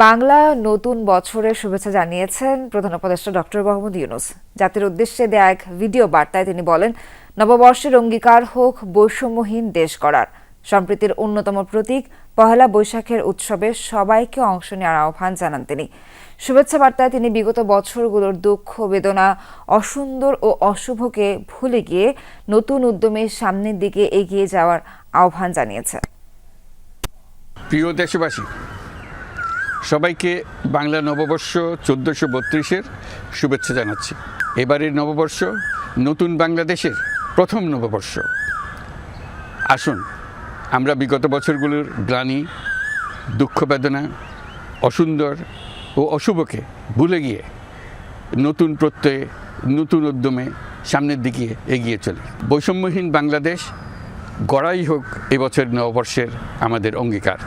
বাংলা নতুন বছরের শুভেচ্ছা জানিয়েছেন প্রধান উপদেষ্টা ডক্টর মোহাম্মদ ইউনুস। জাতির উদ্দেশ্যে দেয়া এক ভিডিও বার্তায় তিনি বলেন, নববর্ষের অঙ্গীকার হোক, বৈষম্যহীন দেশ গড়ার। সম্প্রীতির অন্যতম প্রতীক, পহেলা বৈশাখের উৎসবে সবাইকে অংশ নেওয়ার আহ্বান জানান তিনি। শুভেচ্ছা বার্তায় তিনি বিগত বছরগুলোর দুঃখ, বেদনা, অসুন্দর ও অশুভকে ভুলে গিয়ে নতুন উদ্যমে সামনের দিকে এগিয়ে যাওয়ার আহ্বান জানিয়েছেন। প্রিয় দেশবাসী সবাইকে বাংলা নববর্ষ চোদ্দোশো বত্রিশের শুভেচ্ছা জানাচ্ছি। এবারের নববর্ষ নতুন বাংলাদেশের প্রথম নববর্ষ। আসুন, আমরা বিগত বছরগুলোর গ্লানি, দুঃখ বেদনা, অসুন্দর ও অশুভকে ভুলে গিয়ে নতুন প্রত্যয়ে, নতুন উদ্যমে সামনের দিকে এগিয়ে চলি। বৈষম্যহীন বাংলাদেশ গড়াই হোক এবছর নববর্ষের আমাদের অঙ্গীকার।